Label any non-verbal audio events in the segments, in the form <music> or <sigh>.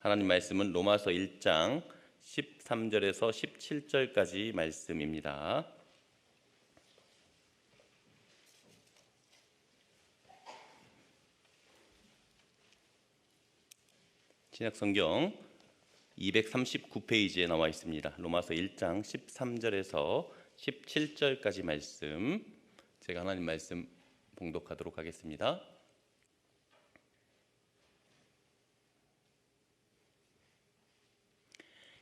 하나님 말씀은 로마서 1장 13절에서 17절까지 말씀입니다. 신약 성경 239페이지에 나와 있습니다. 로마서 1장 13절에서 17절까지 말씀 제가 하나님 말씀 봉독하도록 하겠습니다.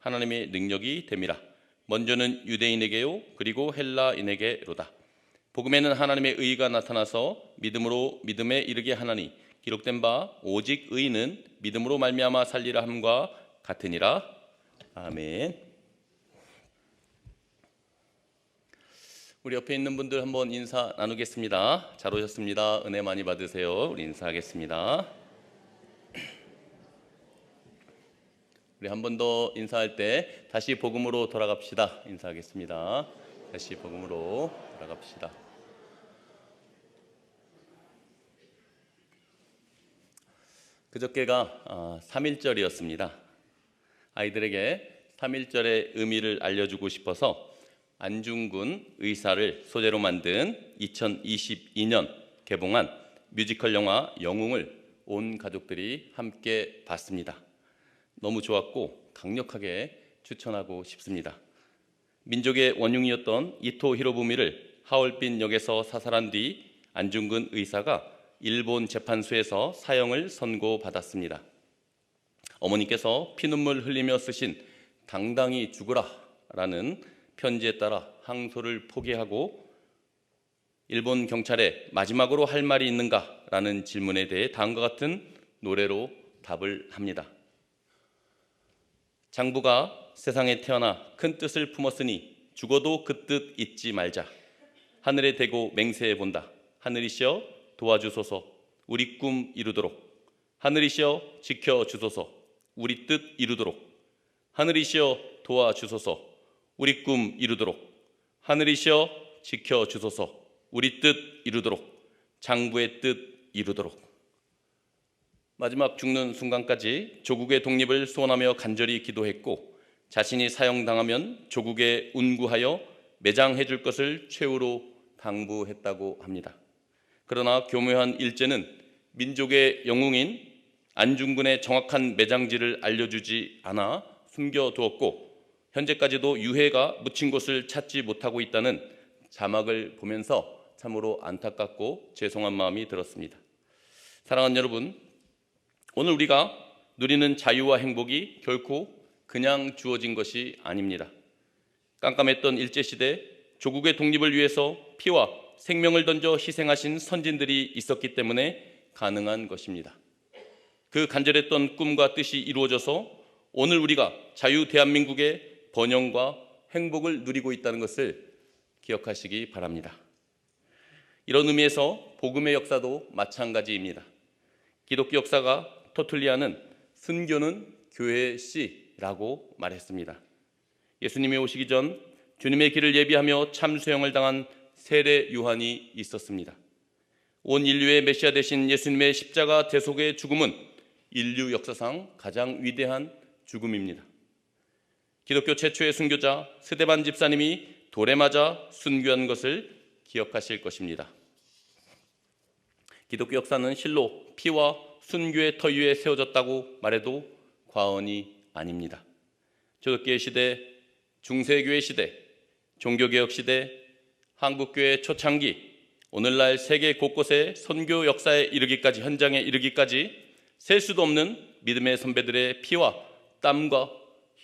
하나님의 능력이 됨이라. 먼저는 유대인에게요, 그리고 헬라인에게로다. 복음에는 하나님의 의가 나타나서 믿음으로 믿음에 이르게 하나니 기록된 바 오직 의는 믿음으로 말미암아 살리라 함과 같으니라. 아멘. 우리 옆에 있는 분들 한번 인사 나누겠습니다. 잘 오셨습니다. 은혜 많이 받으세요. 우리 인사하겠습니다. 우리 한 번 더 인사할 때 다시 복음으로 돌아갑시다. 인사하겠습니다. 다시 복음으로 돌아갑시다. 그저께가 3일절이었습니다. 아이들에게 3일절의 의미를 알려주고 싶어서 안중근 의사를 소재로 만든 2022년 개봉한 뮤지컬 영화 영웅을 온 가족들이 함께 봤습니다. 너무 좋았고 강력하게 추천하고 싶습니다. 민족의 원흉이었던 이토 히로부미를 하얼빈 역에서 사살한 뒤 안중근 의사가 일본 재판소에서 사형을 선고받았습니다. 어머니께서 피눈물 흘리며 쓰신 당당히 죽으라라는 편지에 따라 항소를 포기하고 일본 경찰에 마지막으로 할 말이 있는가라는 질문에 대해 다음과 같은 노래로 답을 합니다. 장부가 세상에 태어나 큰 뜻을 품었으니 죽어도 그 뜻 잊지 말자. 하늘에 대고 맹세해 본다. 하늘이시여 도와주소서. 우리 꿈 이루도록. 하늘이시여 지켜 주소서. 우리 뜻 이루도록. 하늘이시여 도와주소서. 우리 꿈 이루도록. 하늘이시여 지켜 주소서. 우리 뜻 이루도록. 장부의 뜻 이루도록. 마지막 죽는 순간까지 조국의 독립을 소원하며 간절히 기도했고 자신이 사형당하면 조국에 운구하여 매장해 줄 것을 최후로 당부했다고 합니다. 그러나 교묘한 일제는 민족의 영웅인 안중근의 정확한 매장지를 알려주지 않아 숨겨두었고 현재까지도 유해가 묻힌 곳을 찾지 못하고 있다는 자막을 보면서 참으로 안타깝고 죄송한 마음이 들었습니다. 사랑하는 여러분, 오늘 우리가 누리는 자유와 행복이 결코 그냥 주어진 것이 아닙니다. 깜깜했던 일제시대 조국의 독립을 위해서 피와 생명을 던져 희생하신 선진들이 있었기 때문에 가능한 것입니다. 그 간절했던 꿈과 뜻이 이루어져서 오늘 우리가 자유 대한민국의 번영과 행복을 누리고 있다는 것을 기억하시기 바랍니다. 이런 의미에서 복음의 역사도 마찬가지입니다. 기독교 역사가 토툴리아는 순교는 교회의 씨라고 말했습니다. 예수님이 오시기 전 주님의 길을 예비하며 참수형을 당한 세례 요한이 있었습니다. 온 인류의 메시아 되신 예수님의 십자가 대속의 죽음은 인류 역사상 가장 위대한 죽음입니다. 기독교 최초의 순교자 스데반 집사님이 돌에 맞아 순교한 것을 기억하실 것입니다. 기독교 역사는 실로 피와 순교의 터 위에 세워졌다고 말해도 과언이 아닙니다. 초대교회 시대, 중세교회 시대, 종교개혁 시대, 한국교회 초창기, 오늘날 세계 곳곳의 선교 역사에 이르기까지 현장에 이르기까지 셀 수도 없는 믿음의 선배들의 피와 땀과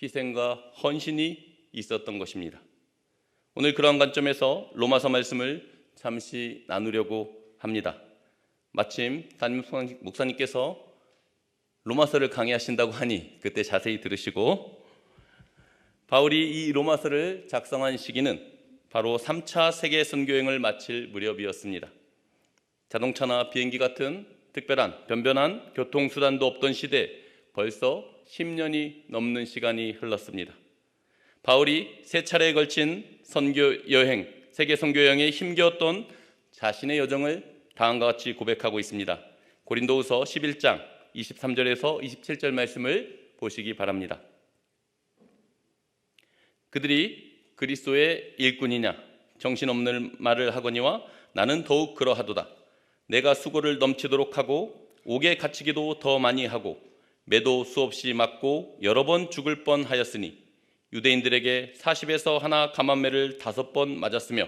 희생과 헌신이 있었던 것입니다. 오늘 그러한 관점에서 로마서 말씀을 잠시 나누려고 합니다. 마침 담임 목사님께서 로마서를 강의하신다고 하니 그때 자세히 들으시고 바울이 이 로마서를 작성한 시기는 바로 3차 세계 선교행을 마칠 무렵이었습니다. 자동차나 비행기 같은 특별한 변변한 교통수단도 없던 시대 벌써 10년이 넘는 시간이 흘렀습니다. 바울이 세 차례에 걸친 선교 여행, 세계 선교 여행에 힘겨웠던 자신의 여정을 다음과 같이 고백하고 있습니다. 고린도후서 11장 23절에서 27절 말씀을 보시기 바랍니다. 그들이 그리스도의 일꾼이냐 정신없는 말을 하거니와 나는 더욱 그러하도다. 내가 수고를 넘치도록 하고 옥에 갇히기도 더 많이 하고 매도 수없이 맞고 여러 번 죽을 뻔하였으니 유대인들에게 40에서 하나 감한매를 다섯 번 맞았으며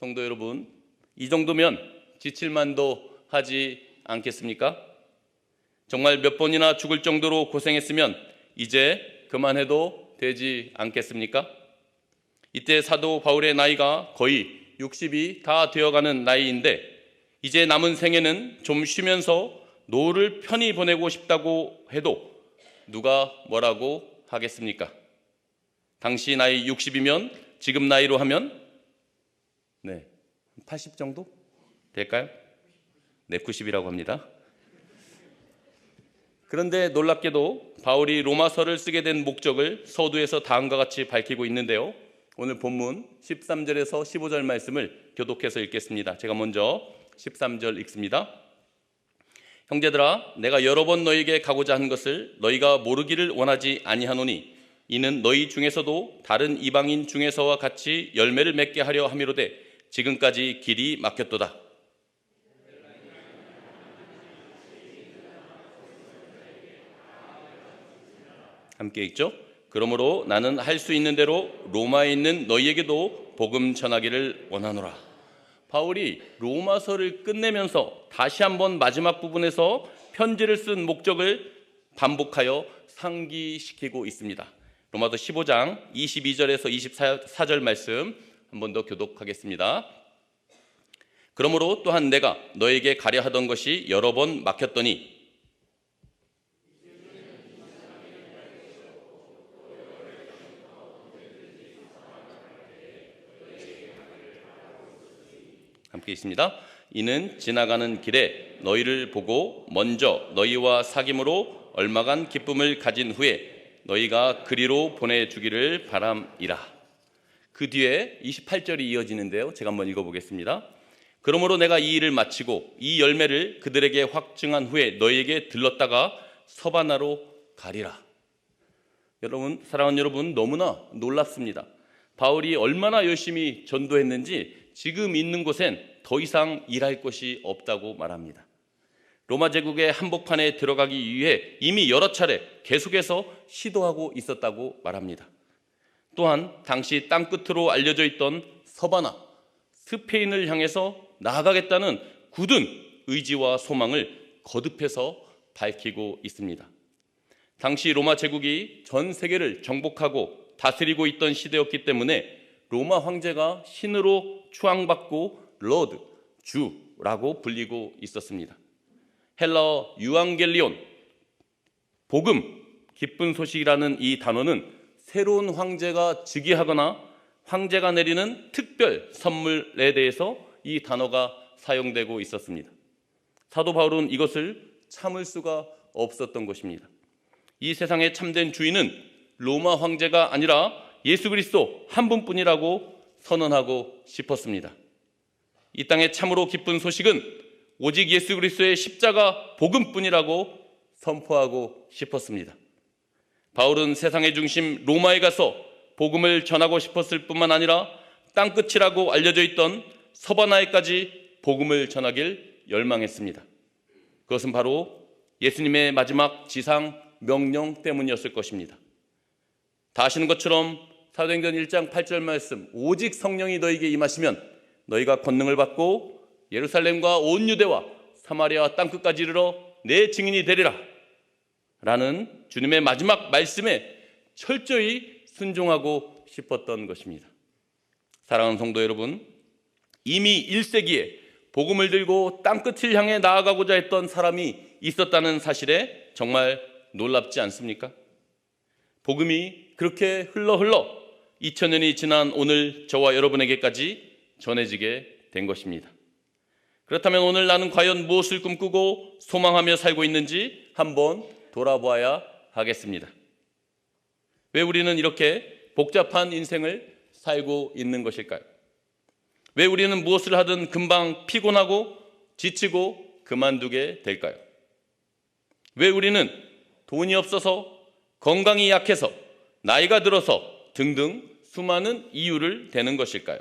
성도 여러분, 이 정도면 지칠만도 하지 않겠습니까? 정말 몇 번이나 죽을 정도로 고생했으면 이제 그만해도 되지 않겠습니까? 이때 사도 바울의 나이가 거의 60이 다 되어가는 나이인데 이제 남은 생애는 좀 쉬면서 노후를 편히 보내고 싶다고 해도 누가 뭐라고 하겠습니까? 당시 나이 60이면 지금 나이로 하면 네, 80 정도 될까요? 네, 90이라고 합니다. 그런데 놀랍게도 바울이 로마서를 쓰게 된 목적을 서두에서 다음과 같이 밝히고 있는데요. 오늘 본문 13절에서 15절 말씀을 교독해서 읽겠습니다. 제가 먼저 13절 읽습니다. 형제들아 내가 여러 번 너희에게 가고자 한 것을 너희가 모르기를 원하지 아니하노니 이는 너희 중에서도 다른 이방인 중에서와 같이 열매를 맺게 하려 함이로되 지금까지 길이 막혔도다. 함께 읽죠. 그러므로 나는 할 수 있는 대로 로마에 있는 너희에게도 복음 전하기를 원하노라. 바울이 로마서를 끝내면서 다시 한번 마지막 부분에서 편지를 쓴 목적을 반복하여 상기시키고 있습니다. 로마서 15장 22절에서 24절 말씀 한 번 더 교독하겠습니다. 그러므로 또한 내가 너에게 가려 하던 것이 여러 번 막혔더니 함께 있습니다. 이는 지나가는 길에 너희를 보고 먼저 너희와 사귐으로 얼마간 기쁨을 가진 후에 너희가 그리로 보내주기를 바람이라. 그 뒤에 28절이 이어지는데요. 제가 한번 읽어보겠습니다. 그러므로 내가 이 일을 마치고 이 열매를 그들에게 확증한 후에 너희에게 들렀다가 서바나로 가리라. 여러분, 사랑하는 여러분, 너무나 놀랍습니다. 바울이 얼마나 열심히 전도했는지 지금 있는 곳엔 더 이상 일할 곳이 없다고 말합니다. 로마 제국의 한복판에 들어가기 위해 이미 여러 차례 계속해서 시도하고 있었다고 말합니다. 또한 당시 땅 끝으로 알려져 있던 서바나, 스페인을 향해서 나아가겠다는 굳은 의지와 소망을 거듭해서 밝히고 있습니다. 당시 로마 제국이 전 세계를 정복하고 다스리고 있던 시대였기 때문에 로마 황제가 신으로 추앙받고 로드, 주라고 불리고 있었습니다. 헬라어 유앙겔리온, 복음, 기쁜 소식이라는 이 단어는 새로운 황제가 즉위하거나 황제가 내리는 특별 선물에 대해서 이 단어가 사용되고 있었습니다. 사도 바울은 이것을 참을 수가 없었던 것입니다. 이 세상의 참된 주인은 로마 황제가 아니라 예수 그리스도 한 분뿐이라고 선언하고 싶었습니다. 이 땅의 참으로 기쁜 소식은 오직 예수 그리스도의 십자가 복음뿐이라고 선포하고 싶었습니다. 바울은 세상의 중심 로마에 가서 복음을 전하고 싶었을 뿐만 아니라 땅끝이라고 알려져 있던 서바나에까지 복음을 전하길 열망했습니다. 그것은 바로 예수님의 마지막 지상 명령 때문이었을 것입니다. 다 아시는 것처럼 사도행전 1장 8절 말씀 오직 성령이 너에게 임하시면 너희가 권능을 받고 예루살렘과 온 유대와 사마리아 땅 끝까지 이르러 내 증인이 되리라 라는 주님의 마지막 말씀에 철저히 순종하고 싶었던 것입니다. 사랑하는 성도 여러분, 이미 1세기에 복음을 들고 땅끝을 향해 나아가고자 했던 사람이 있었다는 사실에 정말 놀랍지 않습니까? 복음이 그렇게 흘러 흘러 2000년이 지난 오늘 저와 여러분에게까지 전해지게 된 것입니다. 그렇다면 오늘 나는 과연 무엇을 꿈꾸고 소망하며 살고 있는지 한번 돌아보아야 하겠습니다. 왜 우리는 이렇게 복잡한 인생을 살고 있는 것일까요? 왜 우리는 무엇을 하든 금방 피곤하고 지치고 그만두게 될까요? 왜 우리는 돈이 없어서 건강이 약해서 나이가 들어서 등등 수많은 이유를 대는 것일까요?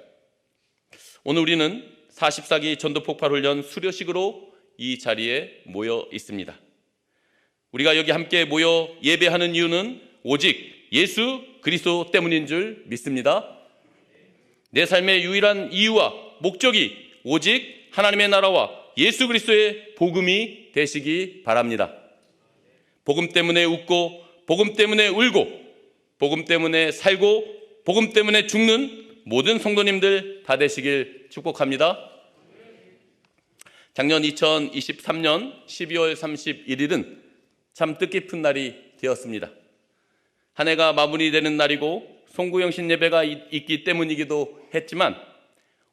오늘 우리는 44기 전도폭발훈련 수료식으로 이 자리에 모여 있습니다. 우리가 여기 함께 모여 예배하는 이유는 오직 예수 그리스도 때문인 줄 믿습니다. 내 삶의 유일한 이유와 목적이 오직 하나님의 나라와 예수 그리스도의 복음이 되시기 바랍니다. 복음 때문에 웃고 복음 때문에 울고 복음 때문에 살고 복음 때문에 죽는 모든 성도님들 다 되시길 축복합니다. 작년 2023년 12월 31일은 참 뜻깊은 날이 되었습니다. 한 해가 마무리되는 날이고 송구영신 예배가 있기 때문이기도 했지만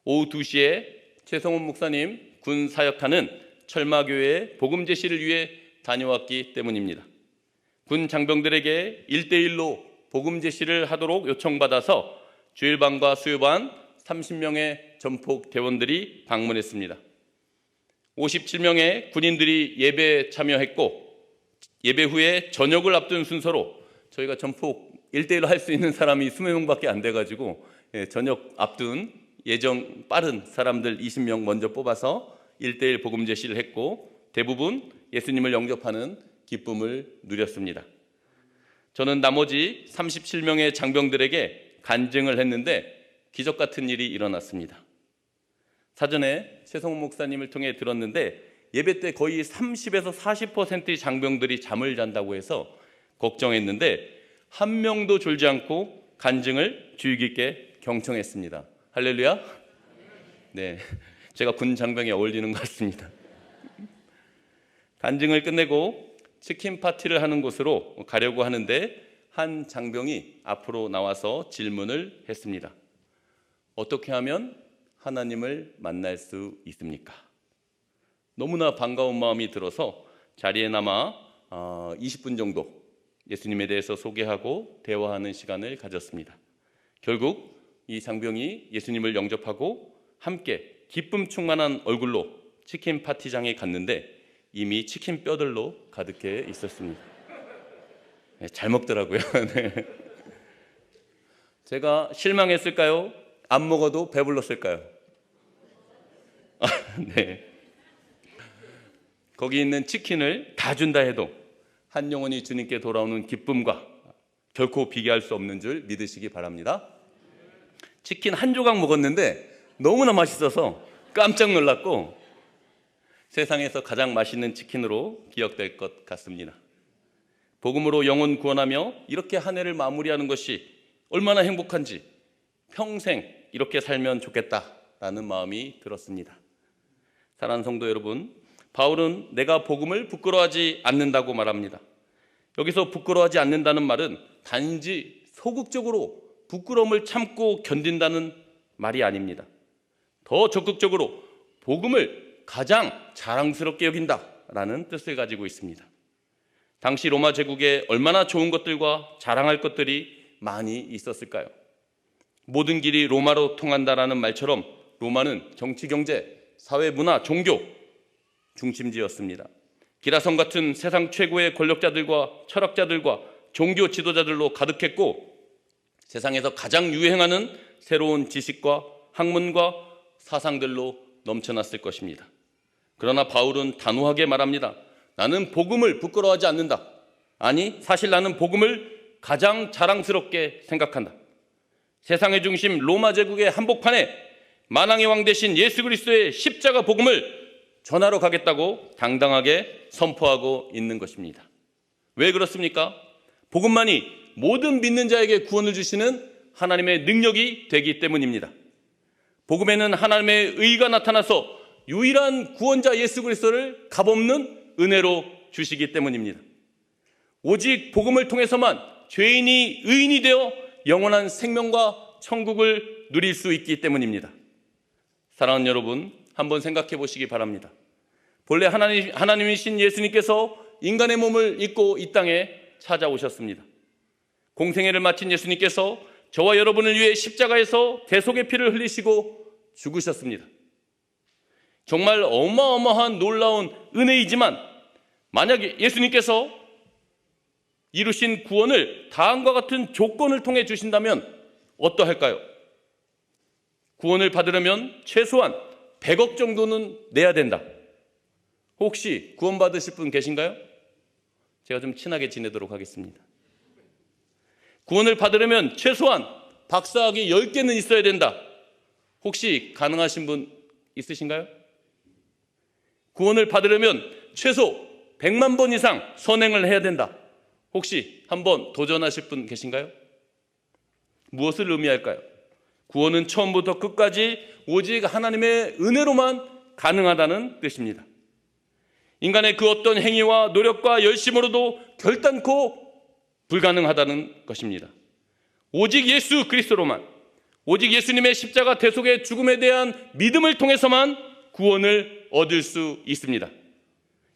오후 2시에 최성훈 목사님 군 사역하는 철마교회 복음 제시를 위해 다녀왔기 때문입니다. 군 장병들에게 1대1로 복음 제시를 하도록 요청받아서 주일반과 수요반 30명의 전폭 대원들이 방문했습니다. 57명의 군인들이 예배에 참여했고 예배 후에 저녁을 앞둔 순서로 저희가 전폭 1대1로 할 수 있는 사람이 20명밖에 안 돼가지고 예, 저녁 앞둔 예정 빠른 사람들 20명 먼저 뽑아서 1대1 복음 제시를 했고 대부분 예수님을 영접하는 기쁨을 누렸습니다. 저는 나머지 37명의 장병들에게 간증을 했는데 기적 같은 일이 일어났습니다. 사전에 최성훈 목사님을 통해 들었는데 예배 때 거의 30에서 40%의 장병들이 잠을 잔다고 해서 걱정했는데 한 명도 졸지 않고 간증을 주의 깊게 경청했습니다. 할렐루야. 네. 제가 군 장병에 어울리는 것 같습니다. 간증을 끝내고 치킨 파티를 하는 곳으로 가려고 하는데 한 장병이 앞으로 나와서 질문을 했습니다. 어떻게 하면 하나님을 만날 수 있습니까? 너무나 반가운 마음이 들어서 자리에 남아 20분 어, 정도 예수님에 대해서 소개하고 대화하는 시간을 가졌습니다. 결국 이 장병이 예수님을 영접하고 함께 기쁨 충만한 얼굴로 치킨 파티장에 갔는데 이미 치킨 뼈들로 가득해 있었습니다. 네, 잘 먹더라고요. <laughs> 네. 제가 실망했을까요? 안 먹어도 배불렀을까요? <laughs> 아, 네. 거기 있는 치킨을 다 준다 해도 한 영혼이 주님께 돌아오는 기쁨과 결코 비교할 수 없는 줄 믿으시기 바랍니다. 치킨 한 조각 먹었는데 너무나 맛있어서 깜짝 놀랐고 세상에서 가장 맛있는 치킨으로 기억될 것 같습니다. 복음으로 영혼 구원하며 이렇게 한 해를 마무리하는 것이 얼마나 행복한지 평생 이렇게 살면 좋겠다라는 마음이 들었습니다. 사랑하는 성도 여러분, 바울은 내가 복음을 부끄러워하지 않는다고 말합니다. 여기서 부끄러워하지 않는다는 말은 단지 소극적으로 부끄러움을 참고 견딘다는 말이 아닙니다. 더 적극적으로 복음을 가장 자랑스럽게 여긴다라는 뜻을 가지고 있습니다. 당시 로마 제국에 얼마나 좋은 것들과 자랑할 것들이 많이 있었을까요? 모든 길이 로마로 통한다라는 말처럼 로마는 정치, 경제, 사회, 문화, 종교 중심지였습니다. 기라성 같은 세상 최고의 권력자들과 철학자들과 종교 지도자들로 가득했고 세상에서 가장 유행하는 새로운 지식과 학문과 사상들로 넘쳐났을 것입니다. 그러나 바울은 단호하게 말합니다. 나는 복음을 부끄러워하지 않는다. 아니, 사실 나는 복음을 가장 자랑스럽게 생각한다. 세상의 중심 로마 제국의 한복판에 만왕의 왕 대신 예수 그리스도의 십자가 복음을 전하러 가겠다고 당당하게 선포하고 있는 것입니다. 왜 그렇습니까? 복음만이 모든 믿는 자에게 구원을 주시는 하나님의 능력이 되기 때문입니다. 복음에는 하나님의 의가 나타나서 유일한 구원자 예수 그리스도를 값없는 은혜로 주시기 때문입니다. 오직 복음을 통해서만 죄인이 의인이 되어 영원한 생명과 천국을 누릴 수 있기 때문입니다. 사랑하는 여러분, 한번 생각해 보시기 바랍니다. 본래 하나님, 하나님이신 예수님께서 인간의 몸을 입고 이 땅에 찾아오셨습니다. 공생애를 마친 예수님께서 저와 여러분을 위해 십자가에서 대속의 피를 흘리시고 죽으셨습니다. 정말 어마어마한 놀라운 은혜이지만 만약에 예수님께서 이루신 구원을 다음과 같은 조건을 통해 주신다면 어떠할까요? 구원을 받으려면 최소한 100억 정도는 내야 된다. 혹시 구원받으실 분 계신가요? 제가 좀 친하게 지내도록 하겠습니다. 구원을 받으려면 최소한 박사학위 10개는 있어야 된다. 혹시 가능하신 분 있으신가요? 구원을 받으려면 최소 100만 번 이상 선행을 해야 된다. 혹시 한번 도전하실 분 계신가요? 무엇을 의미할까요? 구원은 처음부터 끝까지 오직 하나님의 은혜로만 가능하다는 뜻입니다. 인간의 그 어떤 행위와 노력과 열심으로도 결단코 불가능하다는 것입니다. 오직 예수 그리스도로만, 오직 예수님의 십자가 대속의 죽음에 대한 믿음을 통해서만 구원을 얻을 수 있습니다.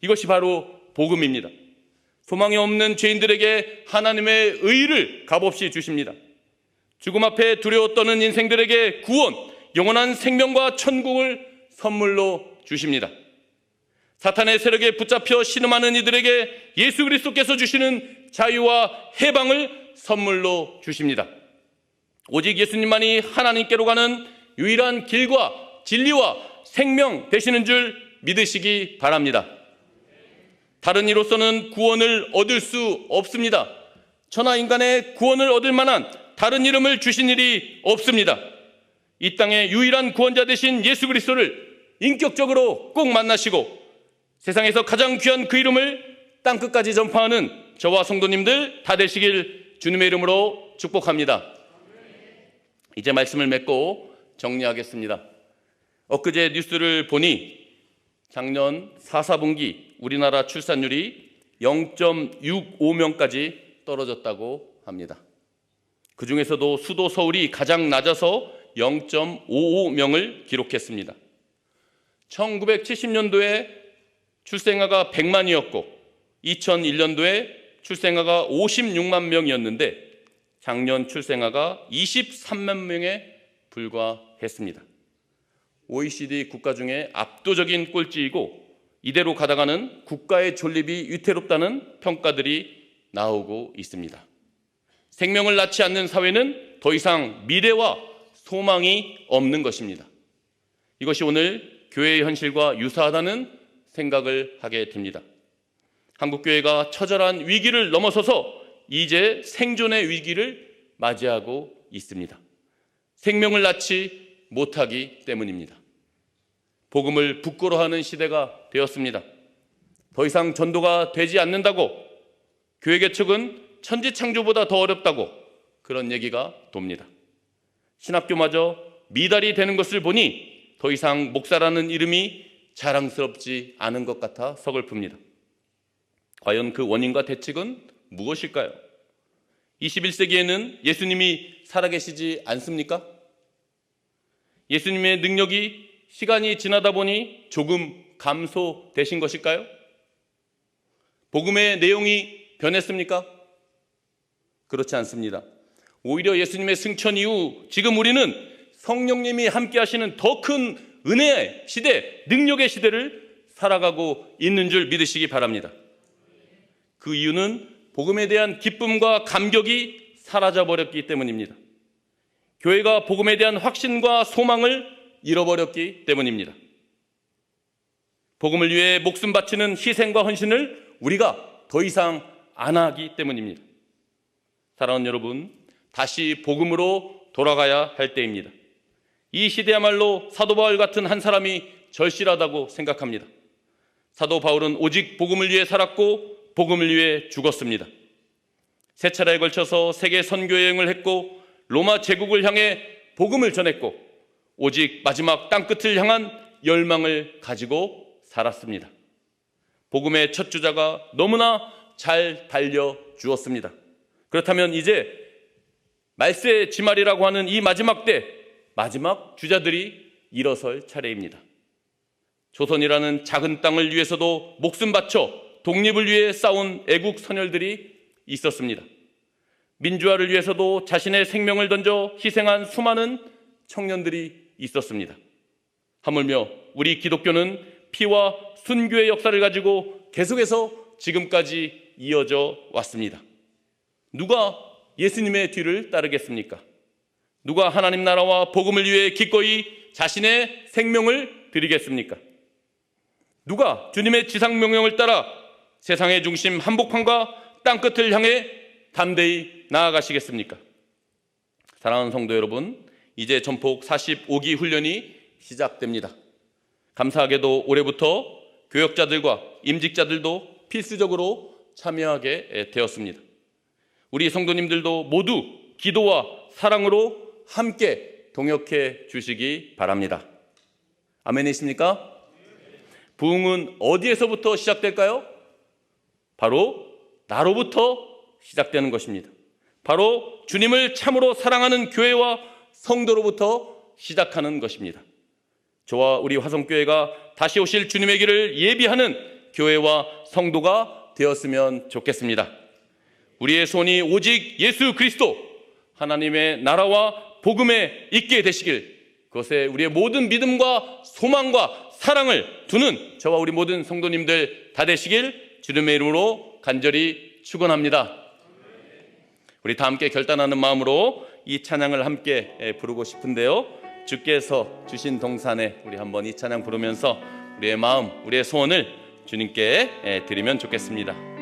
이것이 바로 복음입니다. 소망이 없는 죄인들에게 하나님의 의를 값없이 주십니다. 죽음 앞에 두려워 떠는 인생들에게 구원, 영원한 생명과 천국을 선물로 주십니다. 사탄의 세력에 붙잡혀 신음하는 이들에게 예수 그리스도께서 주시는 자유와 해방을 선물로 주십니다. 오직 예수님만이 하나님께로 가는 유일한 길과 진리와 생명 되시는 줄 믿으시기 바랍니다. 다른 이로서는 구원을 얻을 수 없습니다. 천하 인간의 구원을 얻을 만한 다른 이름을 주신 일이 없습니다. 이 땅의 유일한 구원자 되신 예수 그리스도를 인격적으로 꼭 만나시고 세상에서 가장 귀한 그 이름을 땅 끝까지 전파하는 저와 성도님들 다 되시길 주님의 이름으로 축복합니다. 이제 말씀을 맺고 정리하겠습니다. 엊그제 뉴스를 보니 작년 4, 4분기 우리나라 출산율이 0.65명까지 떨어졌다고 합니다. 그 중에서도 수도 서울이 가장 낮아서 0.55명을 기록했습니다. 1970년도에 출생아가 100만이었고 2001년도에 출생아가 56만 명이었는데 작년 출생아가 23만 명에 불과했습니다. OECD 국가 중에 압도적인 꼴찌이고 이대로 가다가는 국가의 존립이 위태롭다는 평가들이 나오고 있습니다. 생명을 낳지 않는 사회는 더 이상 미래와 소망이 없는 것입니다. 이것이 오늘 교회의 현실과 유사하다는 생각을 하게 됩니다. 한국교회가 처절한 위기를 넘어서서 이제 생존의 위기를 맞이하고 있습니다. 생명을 낳지 못하기 때문입니다. 복음을 부끄러워하는 시대가 되었습니다. 더 이상 전도가 되지 않는다고 교회 개척은 천지 창조보다 더 어렵다고 그런 얘기가 돕니다. 신학교마저 미달이 되는 것을 보니 더 이상 목사라는 이름이 자랑스럽지 않은 것 같아 서글픕니다. 과연 그 원인과 대책은 무엇일까요? 21세기에는 예수님이 살아계시지 않습니까? 예수님의 능력이 시간이 지나다 보니 조금 감소되신 것일까요? 복음의 내용이 변했습니까? 그렇지 않습니다. 오히려 예수님의 승천 이후 지금 우리는 성령님이 함께 하시는 더 큰 은혜의 시대, 능력의 시대를 살아가고 있는 줄 믿으시기 바랍니다. 그 이유는 복음에 대한 기쁨과 감격이 사라져 버렸기 때문입니다. 교회가 복음에 대한 확신과 소망을 잃어버렸기 때문입니다. 복음을 위해 목숨 바치는 희생과 헌신을 우리가 더 이상 안 하기 때문입니다. 사랑하는 여러분, 다시 복음으로 돌아가야 할 때입니다. 이 시대야말로 사도 바울 같은 한 사람이 절실하다고 생각합니다. 사도 바울은 오직 복음을 위해 살았고 복음을 위해 죽었습니다. 세 차례에 걸쳐서 세계 선교 여행을 했고 로마 제국을 향해 복음을 전했고 오직 마지막 땅끝을 향한 열망을 가지고 살았습니다. 복음의 첫 주자가 너무나 잘 달려 주었습니다. 그렇다면 이제 말세 지말이라고 하는 이 마지막 때 마지막 주자들이 일어설 차례입니다. 조선이라는 작은 땅을 위해서도 목숨 바쳐 독립을 위해 싸운 애국 선열들이 있었습니다. 민주화를 위해서도 자신의 생명을 던져 희생한 수많은 청년들이 있었습니다. 하물며 우리 기독교는 피와 순교의 역사를 가지고 계속해서 지금까지 이어져 왔습니다. 누가 예수님의 뒤를 따르겠습니까? 누가 하나님 나라와 복음을 위해 기꺼이 자신의 생명을 드리겠습니까? 누가 주님의 지상 명령을 따라 세상의 중심 한복판과 땅끝을 향해 담대히 나아가시겠습니까? 사랑하는 성도 여러분, 이제 전폭 45기 훈련이 시작됩니다. 감사하게도 올해부터 교역자들과 임직자들도 필수적으로 참여하게 되었습니다. 우리 성도님들도 모두 기도와 사랑으로 함께 동역해 주시기 바랍니다. 아멘이십니까? 부흥은 어디에서부터 시작될까요? 바로 나로부터 시작되는 것입니다. 바로 주님을 참으로 사랑하는 교회와 성도로부터 시작하는 것입니다. 저와 우리 화성교회가 다시 오실 주님의 길을 예비하는 교회와 성도가 되었으면 좋겠습니다. 우리의 손이 오직 예수 그리스도 하나님의 나라와 복음에 있게 되시길 그것에 우리의 모든 믿음과 소망과 사랑을 두는 저와 우리 모든 성도님들 다 되시길 주님의 이름으로 간절히 축원합니다. 우리 다 함께 결단하는 마음으로 이 찬양을 함께 부르고 싶은데요. 주께서 주신 동산에 우리 한번 이 찬양 부르면서 우리의 마음, 우리의 소원을 주님께 드리면 좋겠습니다.